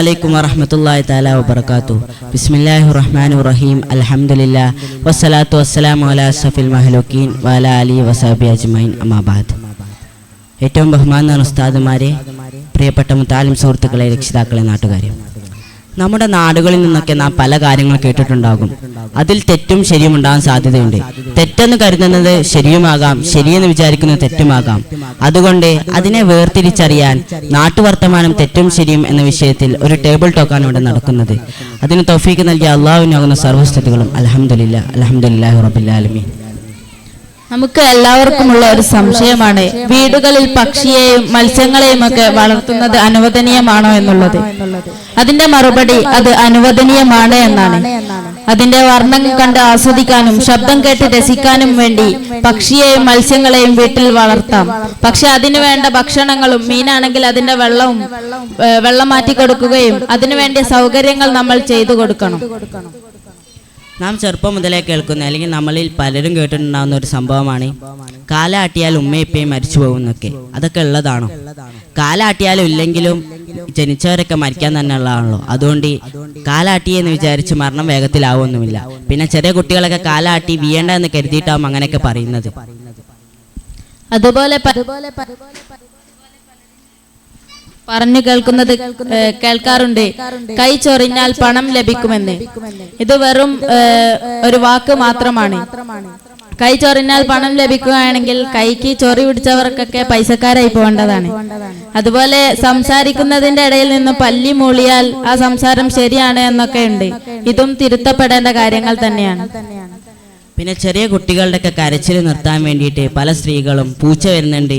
അലൈക്കും വറഹമത്തല്ലാഹി താല വബറകാതു ബിസ്മില്ലാഹി റഹ്മാൻ റഹീം അലഹമുല്ല വസ്സലാത്തു വസ്സലാമു അലാ സഫിൽ മഹ്ലൂക്കീൻ വാല അലി വസാബി അജ്മൈൻ അമാബാദ് ഏറ്റവും ബഹുമാന ഉസ്താദുമാരെ പ്രിയപ്പെട്ട മുത്താലിം സുഹൃത്തുക്കളെ രക്ഷിതാക്കളെ നാട്ടുകാരെ. നമ്മുടെ നാടുകളിൽ നിന്നൊക്കെ നാം പല കാര്യങ്ങൾ കേട്ടിട്ടുണ്ടാകും. അതിൽ തെറ്റും ശരിയും ഉണ്ടാകാൻ സാധ്യതയുണ്ട്. തെറ്റെന്ന് കരുതുന്നത് ശരിയുമാകാം ശരിയെന്ന് വിചാരിക്കുന്നത് തെറ്റുമാകാം. അതുകൊണ്ട് അതിനെ വേർതിരിച്ചറിയാൻ നാട്ടുവർത്തമാനം തെറ്റും ശരിയും എന്ന വിഷയത്തിൽ ഒരു ടേബിൾ ടോക്കാണ് ഇവിടെ നടക്കുന്നത്. അതിന് തൗഫീക്ക് നൽകിയ അള്ളാഹുവിനാകുന്ന സർവസ്ഥിതികളും അലഹമില്ല അലഹമുല്ലാഹി റബില്ലാലമീൻ നമുക്ക് എല്ലാവർക്കുമുള്ള ഒരു സംശയമാണ്. വീടുകളിൽ പക്ഷിയെയും മത്സ്യങ്ങളെയും ഒക്കെ വളർത്തുന്നത് അനുവദനീയമാണോ എന്നുള്ളത്? അതിന്റെ മറുപടി അത് അനുവദനീയമാണ് എന്നാണ്. അതിന്റെ വർണം കണ്ട് ആസ്വദിക്കാനും ശബ്ദം കേട്ട് രസിക്കാനും വേണ്ടി പക്ഷിയെയും മത്സ്യങ്ങളെയും വീട്ടിൽ വളർത്താം. പക്ഷെ അതിനു വേണ്ട ഭക്ഷണങ്ങളും മീനാണെങ്കിൽ അതിന്റെ വെള്ളവും വെള്ളം മാറ്റി കൊടുക്കുകയും അതിനു വേണ്ടിയ സൗകര്യങ്ങൾ നമ്മൾ ചെയ്തു കൊടുക്കണം. നാം ചെറുപ്പം മുതലേ കേൾക്കുന്ന അല്ലെങ്കിൽ നമ്മളിൽ പലരും കേട്ടിട്ടുണ്ടാകുന്ന ഒരു സംഭവമാണ് കാലാട്ടിയാൽ ഉമ്മയിപ്പയും മരിച്ചു പോകുന്നൊക്കെ. അതൊക്കെ ഉള്ളതാണോ? കാലാട്ടിയാലും ഇല്ലെങ്കിലും ജനിച്ചവരൊക്കെ മരിക്കാൻ തന്നെ ഉള്ളതാണല്ലോ അതുകൊണ്ട് കാലാട്ടി എന്ന് വിചാരിച്ച് മരണം വേഗത്തിലാവൊന്നുമില്ല പിന്നെ ചെറിയ കുട്ടികളൊക്കെ കാലാട്ടി വീയേണ്ട എന്ന് കരുതിയിട്ടാവും അങ്ങനെയൊക്കെ പറയുന്നത്. അതുപോലെ പറഞ്ഞു കേൾക്കുന്നത് കേൾക്കാറുണ്ട്. കൈ ചൊറിഞ്ഞാൽ പണം ലഭിക്കുമെന്ന്. ഇത് വെറും ഒരു വാക്ക് മാത്രമാണ്. കൈ ചൊറിഞ്ഞാൽ പണം ലഭിക്കുകയാണെങ്കിൽ കൈക്ക് ചൊറി പിടിച്ചവർക്കൊക്കെ പൈസക്കാരായി പോകേണ്ടതാണ്. അതുപോലെ സംസാരിക്കുന്നതിന്റെ ഇടയിൽ നിന്ന് പല്ലി മൂളിയാൽ ആ സംസാരം ശരിയാണ് എന്നൊക്കെ ഉണ്ട്. ഇതും തിരുത്തപ്പെടേണ്ട കാര്യങ്ങൾ തന്നെയാണ്. പിന്നെ ചെറിയ കുട്ടികളുടെയൊക്കെ കരച്ചിൽ നിർത്താൻ വേണ്ടിയിട്ട് പല സ്ത്രീകളും പൂച്ച വരുന്നുണ്ട്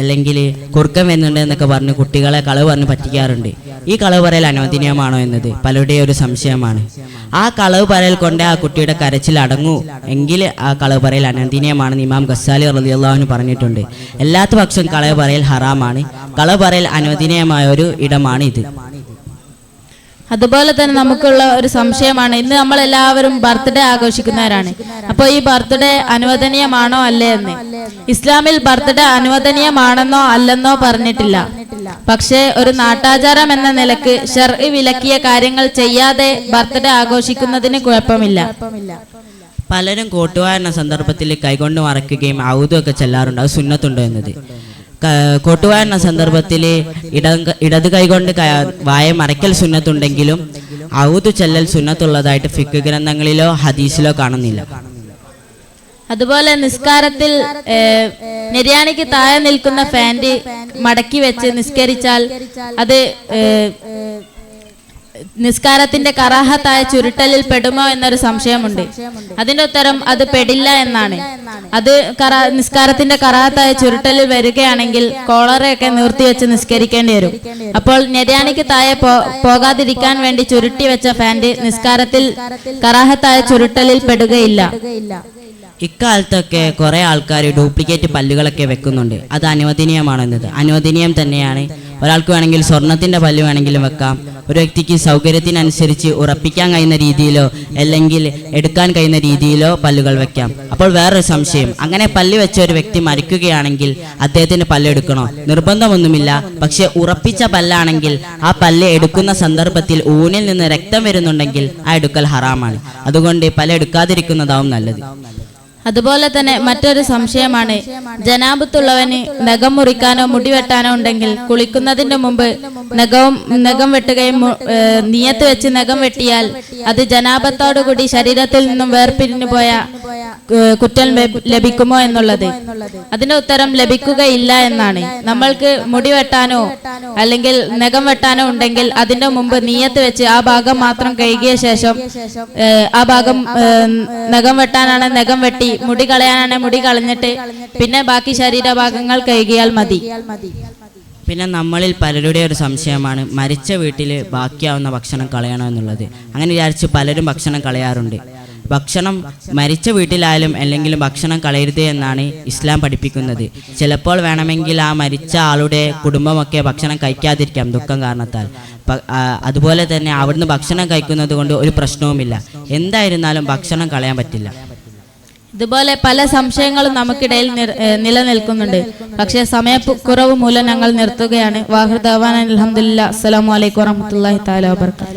അല്ലെങ്കിൽ കുറുക്കം വരുന്നുണ്ട് എന്നൊക്കെ പറഞ്ഞ് കുട്ടികളെ കളവ് പറഞ്ഞ് പറ്റിക്കാറുണ്ട്. ഈ കളവ് പറയൽ അനുവദനീയമാണോ എന്നത്? പലരുടെയും ഒരു സംശയമാണ്. ആ കളവ് പറയൽ കൊണ്ട് ആ കുട്ടിയുടെ കരച്ചിൽ അടങ്ങൂ. എങ്കിൽ ആ കളവ് പറയൽ അനന്തിനീയമാണെന്ന് ഇമാം ഗസാലി റലിയുള്ള പറഞ്ഞിട്ടുണ്ട്. എല്ലാത്ത പക്ഷം കളവ് പറയൽ ഹറാമാണ്. കളവ് പറയൽ അനുവദനീയമായ ഒരു ഇടമാണ് ഇത്. അതുപോലെ തന്നെ നമുക്കുള്ള ഒരു സംശയമാണ്. ഇന്ന് നമ്മൾ എല്ലാവരും ബർത്ത്ഡേ ആഘോഷിക്കുന്നവരാണ്. അപ്പോൾ ഈ ബർത്ത്ഡേ അനുവദനീയമാണോ അല്ലേ എന്ന്. ഇസ്ലാമിൽ ബർത്ത്ഡേ അനുവദനീയമാണെന്നോ അല്ലെന്നോ പറഞ്ഞിട്ടില്ല. പക്ഷേ ഒരു നാട്ടാചാരം എന്ന നിലയ്ക്ക് ഷെർ വിലക്കിയ കാര്യങ്ങൾ ചെയ്യാതെ ബർത്ത്ഡേ ആഘോഷിക്കുന്നതിന് കുഴപ്പമില്ല. പലരും കോട്ടുവാരണ സന്ദർഭത്തിൽ കൈകൊണ്ട് മറക്കുകയും ഔതുമൊക്കെ ചെല്ലാറുണ്ട്. അത് സുന്നത്തുണ്ടോ എന്നത്. കോട്ടുവാരണ സന്ദർഭത്തിൽ ഇട ഇടത് കൈകൊണ്ട് വായ മറയ്ക്കൽ സുന്നത്തുണ്ടെങ്കിലും ഔതു ചെല്ലൽ സുന്നത്തുള്ളതായിട്ട് ഫിക്ക് ഗ്രന്ഥങ്ങളിലോ ഹദീസിലോ കാണുന്നില്ല. അതുപോലെ നിസ്കാരത്തിൽ നിര്യാണിക്ക് താഴെ നിൽക്കുന്ന ഫാന്റ് മടക്കി വെച്ച് നിസ്കരിച്ചാൽ അത് നിസ്കാരത്തിന്റെ കറാഹത്തായ ചുരുട്ടലിൽ പെടുമോ എന്നൊരു സംശയമുണ്ട്. അതിന്റെ ഉത്തരം അത് പെടില്ല എന്നാണ്. അത് നിസ്കാരത്തിന്റെ കറാഹത്തായ ചുരുട്ടലിൽ വരികയാണെങ്കിൽ കോളറയൊക്കെ നിർത്തിവെച്ച് നിസ്കരിക്കേണ്ടി വരും. അപ്പോൾ നിര്യാണിക്ക് താഴെ പോകാതിരിക്കാൻ വേണ്ടി ചുരുട്ടി വെച്ച ഫാന്റ് നിസ്കാരത്തിൽ കറാഹത്തായ ചുരുട്ടലിൽ പെടുകയില്ല. ഇക്കാലത്തൊക്കെ കുറേ ആൾക്കാർ ഡ്യൂപ്ലിക്കേറ്റ് പല്ലുകളൊക്കെ വെക്കുന്നുണ്ട്. അത് അനുവദനീയമാണെന്നത്. അനുവദനീയം തന്നെയാണ്. ഒരാൾക്ക് വേണമെങ്കിൽ സ്വർണത്തിന്റെ പല്ല് വേണമെങ്കിലും വെക്കാം. ഒരു വ്യക്തിക്ക് സൗകര്യത്തിനനുസരിച്ച് ഉറപ്പിക്കാൻ കഴിയുന്ന രീതിയിലോ അല്ലെങ്കിൽ എടുക്കാൻ കഴിയുന്ന രീതിയിലോ പല്ലുകൾ വെക്കാം. അപ്പോൾ വേറൊരു സംശയം. അങ്ങനെ പല്ല് വെച്ച ഒരു വ്യക്തി മരിക്കുകയാണെങ്കിൽ അദ്ദേഹത്തിന് പല്ല് എടുക്കണോ? നിർബന്ധമൊന്നുമില്ല. പക്ഷെ ഉറപ്പിച്ച പല്ലാണെങ്കിൽ ആ പല്ല് എടുക്കുന്ന സന്ദർഭത്തിൽ ഊനിൽ നിന്ന് രക്തം വരുന്നുണ്ടെങ്കിൽ ആ എടുക്കൽ ഹറാമാണ്. അതുകൊണ്ട് പല്ല് എടുക്കാതിരിക്കുന്നതാവും നല്ലത്. അതുപോലെ തന്നെ മറ്റൊരു സംശയമാണ് ജനാബത്തുള്ളവന് നഖം മുറിക്കാനോ മുടിവെട്ടാനോ ഉണ്ടെങ്കിൽ കുളിക്കുന്നതിന്റെ മുമ്പ് നഖവും നഖം വെട്ടുകയും നിയത്ത് വെച്ച് നഖം വെട്ടിയാൽ അത് ജനാപത്തോടുകൂടി ശരീരത്തിൽ നിന്നും വേർപിരിഞ്ഞു പോയ കുറ്റൽ കുറ്റം ലഭിക്കുമോ എന്നുള്ളത്. അതിന്റെ ഉത്തരം ലഭിക്കുകയില്ല എന്നാണ്. നമ്മൾക്ക് മുടി വെട്ടാനോ അല്ലെങ്കിൽ നഖം വെട്ടാനോ ഉണ്ടെങ്കിൽ അതിന്റെ മുമ്പ് നീയത്ത് വെച്ച് ആ ഭാഗം മാത്രം കഴുകിയ ശേഷം ആ ഭാഗം നഖം വെട്ടാനാണ് നഖം വെട്ടി മുടി കളയാനാണ് മുടി കളഞ്ഞിട്ട് പിന്നെ ബാക്കി ശരീരഭാഗങ്ങൾ കഴുകിയാൽ മതി. പിന്നെ നമ്മളിൽ പലരുടെ ഒരു സംശയമാണ് മരിച്ച വീട്ടിൽ ബാക്കിയാവുന്ന ഭക്ഷണം കളയണോ എന്നുള്ളത്. അങ്ങനെ വിചാരിച്ച് പലരും ഭക്ഷണം കളയാറുണ്ട്. ഭക്ഷണം മരിച്ച വീട്ടിലായാലും അല്ലെങ്കിൽ ഭക്ഷണം കളയരുത് എന്നാണ് ഇസ്ലാം പഠിപ്പിക്കുന്നത്. ചിലപ്പോൾ വേണമെങ്കിൽ ആ മരിച്ച ആളുടെ കുടുംബമൊക്കെ ഭക്ഷണം കഴിക്കാതിരിക്കാം ദുഃഖം കാരണത്താൽ. അതുപോലെ തന്നെ അവിടുന്ന് ഭക്ഷണം കഴിക്കുന്നത് കൊണ്ട് ഒരു പ്രശ്നവുമില്ല. എന്തായിരുന്നാലും ഭക്ഷണം കളയാൻ പറ്റില്ല. ഇതുപോലെ പല സംശയങ്ങളും നമുക്കിടയിൽ നിലനിൽക്കുന്നുണ്ട്. പക്ഷെ സമയക്കുറവ് മൂലം ഞങ്ങൾ നിർത്തുകയാണ്. വാഹൃദാൻ അലഹമുല്ല അസ്സലാമു അലൈക്കും വറഹമത്തല്ലാഹി താല വാബർക്കാത്തു